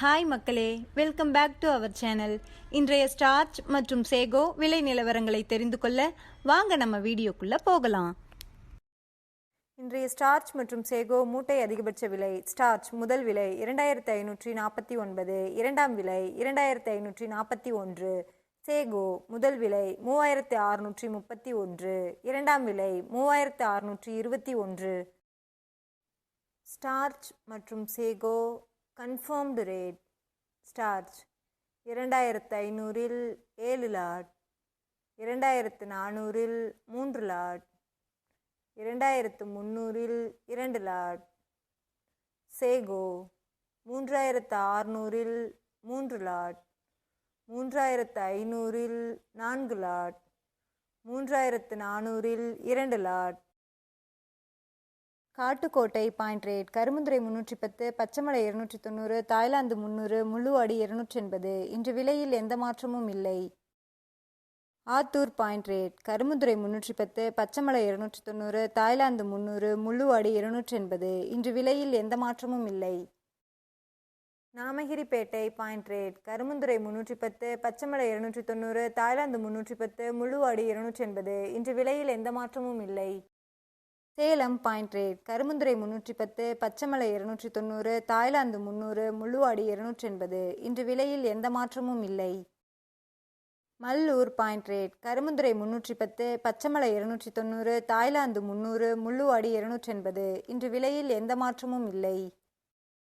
Hi மக்களே. Welcome back to our channel இன்றைய starch மற்றும் சேகோ விலை நிலவரங்களை தெரிந்து கொள்ள வாங்க நம்ம வீடியோக்குள்ள போகலாம். இன்றைய ஸ்டார்ச் மற்றும் சேகோ மூட்டை அதிகபட்ச விலை ஸ்டார்ச் முதல் விலை இரண்டாயிரத்தி ஐநூற்றி நாற்பத்தி ஒன்பது இரண்டாம் விலை இரண்டாயிரத்தி ஐநூற்றி நாற்பத்தி ஒன்று சேகோ முதல் விலை மூவாயிரத்தி அறுநூற்றி முப்பத்தி ஒன்று இரண்டாம் விலை மூவாயிரத்தி அறுநூற்றி இருபத்தி ஒன்று. ஸ்டார்ச் மற்றும் சேகோ கன்ஃபார்ம்டு ரேட் ஸ்டார்ச் இரண்டாயிரத்து ஐநூறில் ஏழு லாட் இரண்டாயிரத்து நானூறில் மூன்று லாட் இரண்டாயிரத்து முந்நூறில் இரண்டு லாட் சேகோ மூன்றாயிரத்து ஆறுநூறில் மூன்று லாட் மூன்றாயிரத்து ஐநூறில் நான்கு லாட் மூன்றாயிரத்து நானூறில் இரண்டு lot Kattukottai point rate Karumandurai முன்னூற்றி பத்து பச்சைமலை இருநூற்றி தொண்ணூறு தாய்லாந்து முந்நூறு முள்ளுவாடி இருநூற்றி எண்பது இன்று விலையில் எந்த மாற்றமும் இல்லை. ஆத்தூர் பாயிண்ட் ரேட் கருமுந்துரை முன்னூற்றி பத்து பச்சைமலை இருநூற்றி தொண்ணூறு தாய்லாந்து முந்நூறு முள்ளுவாடி இருநூற்றி எண்பது இன்று விலையில் எந்த மாற்றமும் இல்லை. நாமகிரிப்பேட்டை பாயிண்ட் ரேட் கருமுந்துரை முன்னூற்றி பத்து பச்சைமலை இருநூற்றி தொண்ணூறு தாய்லாந்து முன்னூற்றி பத்து முள்ளுவாடி இருநூற்றி எண்பது இன்று விலையில் எந்த மாற்றமும் இல்லை. சேலம் பாயிண்ட் ரேட் கருமுந்துரை முன்னூற்றி பத்து பச்சைமலை இருநூற்றி தொண்ணூறு தாய்லாந்து முந்நூறு முள்ளுவாடி இருநூற்றி எண்பது இன்று விலையில் எந்த மாற்றமும் இல்லை. மல்லூர் பாயிண்ட் ரேட் கருமுந்துரை முன்னூற்றி பத்து பச்சைமலை இருநூற்றி தொண்ணூறு தாய்லாந்து முந்நூறு முள்ளுவாடி இருநூற்றி எண்பது இன்று விலையில் எந்த மாற்றமும் இல்லை.